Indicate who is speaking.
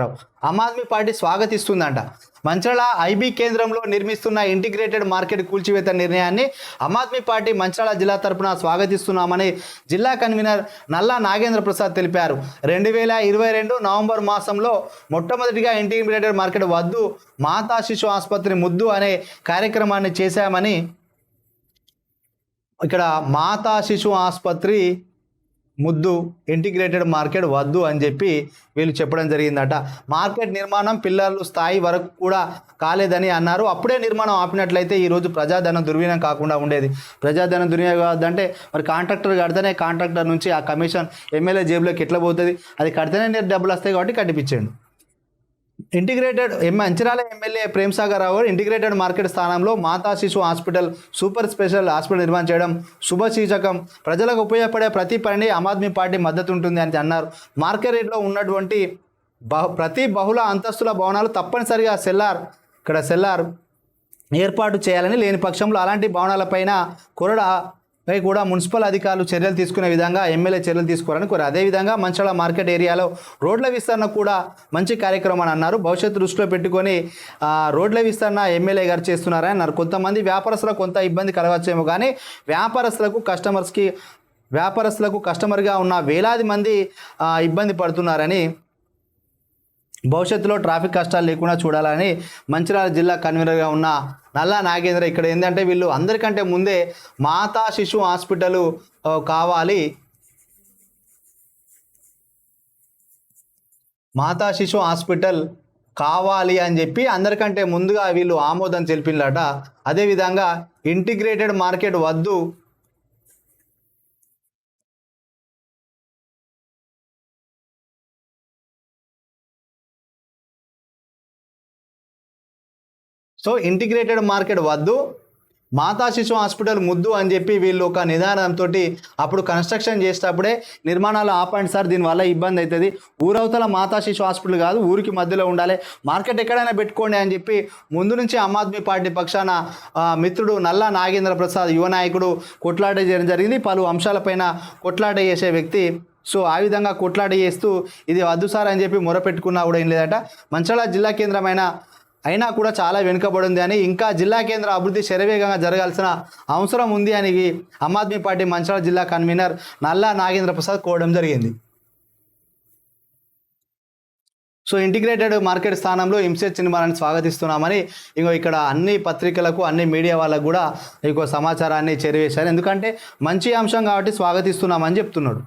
Speaker 1: రావు. Aam Aadmi party స్వాగతిస్తుందంట. మంచాళ IB కేంద్రంలో నిర్మిస్తున్న ఇంటిగ్రేటెడ్ మార్కెట్ కూల్చివేత నిర్ణయాన్ని ఆమ్ ఆద్మీ పార్టీ మంచాళ జిల్లా తరపున స్వాగతిస్తున్నామని జిల్లా కన్వీనర్ నల్లా నాగేంద్ర ప్రసాద్ తెలిపారు. రెండు వేల ఇరవై రెండు నవంబర్ మాసంలో మొట్టమొదటిగా ఇంటిగ్రేటెడ్ మార్కెట్ వద్దు మాతా శిశు ఆసుపత్రి ముద్దు అనే కార్యక్రమాన్ని చేశామని ఇక్కడ మాతా శిశు ఆసుపత్రి ముద్దు ఇంటిగ్రేటెడ్ మార్కెట్ వద్దు అని చెప్పి వీళ్ళు చెప్పడం జరిగిందట. మార్కెట్ నిర్మాణం పిల్లలు స్థాయి వరకు కూడా కాలేదని అన్నారు. అప్పుడే నిర్మాణం ఆపినట్లయితే ఈరోజు ప్రజాధనం దుర్వినియోగం కాకుండా ఉండేది. ప్రజాధనం దుర్వినియోగం అంటే మరి కాంట్రాక్టర్ కడితేనే కాంట్రాక్టర్ నుంచి ఆ కమిషన్ ఎమ్మెల్యే జేబులోకి ఎట్లా పోతుంది? అది కడితేనే నేను డబ్బులు వస్తాయి కాబట్టి కట్టిపించండి integrated M MLA Premsagar Rao integrated market స్థానంలో మాతా శిశు హాస్పిటల్ సూపర్ స్పెషల్ హాస్పిటల్ నిర్మాణం చేయడం శుభసూచకం ప్రజలకు ఉపయోగపడే ప్రతి పనిని ఆమ్ ఆద్మీ పార్టీ మద్దతు ఉంటుంది అని అన్నారు. మార్కెట్ రేట్లో ఉన్నటువంటి బహు ప్రతి బహుళ అంతస్తుల భవనాలు తప్పనిసరిగా సెల్లార్ ఇక్కడ సెల్లార్ ఏర్పాటు చేయాలని లేని పక్షంలో అలాంటి భవనాలపైన కొరడా పై కూడా మున్సిపల్ అధికారులు చర్యలు తీసుకునే విధంగా ఎమ్మెల్యే చర్యలు తీసుకోవాలని కోరారు. అదేవిధంగా మంచాల మార్కెట్ ఏరియాలో రోడ్ల విస్తరణ కూడా మంచి కార్యక్రమం అని అన్నారు. భవిష్యత్తు దృష్టిలో పెట్టుకొని రోడ్ల విస్తరణ ఎమ్మెల్యే గారు చేస్తున్నారని అన్నారు. కొంతమంది వ్యాపారస్తులకు కొంత ఇబ్బంది కలగచ్చేమో కానీ వ్యాపారస్తులకు కస్టమర్స్కి వ్యాపారస్తులకు కస్టమర్గా ఉన్న వేలాది మంది ఇబ్బంది పడుతున్నారని భవిష్యత్తులో ట్రాఫిక్ కష్టాలు లేకుండా చూడాలని మంచిర్యాల జిల్లా కన్వీనర్గా ఉన్న నల్లా నాగేంద్ర ఇక్కడ ఏంటంటే వీళ్ళు అందరికంటే ముందే మాతా శిశు హాస్పిటల్ కావాలి. మాతా శిశు హాస్పిటల్ కావాలి అని చెప్పి అందరికంటే ముందుగా వీళ్ళు ఆమోదం తెలిపినట అదేవిధంగా ఇంటిగ్రేటెడ్ మార్కెట్ వద్దు సో ఇంటిగ్రేటెడ్ మార్కెట్ వద్దు. మాతా శిశు హాస్పిటల్ ముద్దు అని చెప్పి వీళ్ళు ఒక నిదానంతో అప్పుడు కన్స్ట్రక్షన్ చేసేటప్పుడే నిర్మాణాలు ఆపండి సార్ దీనివల్ల ఇబ్బంది అవుతుంది. ఊరవతల మాతా శిశు హాస్పిటల్ కాదు ఊరికి మధ్యలో ఉండాలి. మార్కెట్ ఎక్కడైనా పెట్టుకోండి అని చెప్పి ముందు నుంచి ఆమ్ ఆద్మీ పార్టీ పక్షాన మిత్రుడు నల్లా నాగేంద్ర ప్రసాద్ యువ నాయకుడు కొట్లాట చేయడం జరిగింది. పలు అంశాలపైన కొట్లాట చేసే వ్యక్తి. సో ఆ విధంగా కొట్లాట చేస్తూ ఇది వద్దు సార్ అని చెప్పి మొరపెట్టుకున్నా కూడా ఏం లేదట. మంచాల జిల్లా కేంద్రమైన అయినా కూడా చాలా వెనుకబడి ఉంది అని ఇంకా జిల్లా కేంద్ర అభివృద్ధి శరవేగంగా జరగాల్సిన అవసరం ఉంది అని ఆమ్ ఆద్మీ పార్టీ మంచిర్యాల జిల్లా కన్వీనర్ నల్లా నాగేంద్ర ప్రసాద్ కోవడం జరిగింది. సో ఇంటిగ్రేటెడ్ మార్కెట్ స్థానంలో హింసే సినిమాలను స్వాగతిస్తున్నామని ఇంకో ఇక్కడ అన్ని పత్రికలకు అన్ని మీడియా వాళ్ళకు కూడా ఇంకో సమాచారాన్ని చేరవేశారు. ఎందుకంటే మంచి అంశం కాబట్టి స్వాగతిస్తున్నామని చెప్తున్నాడు.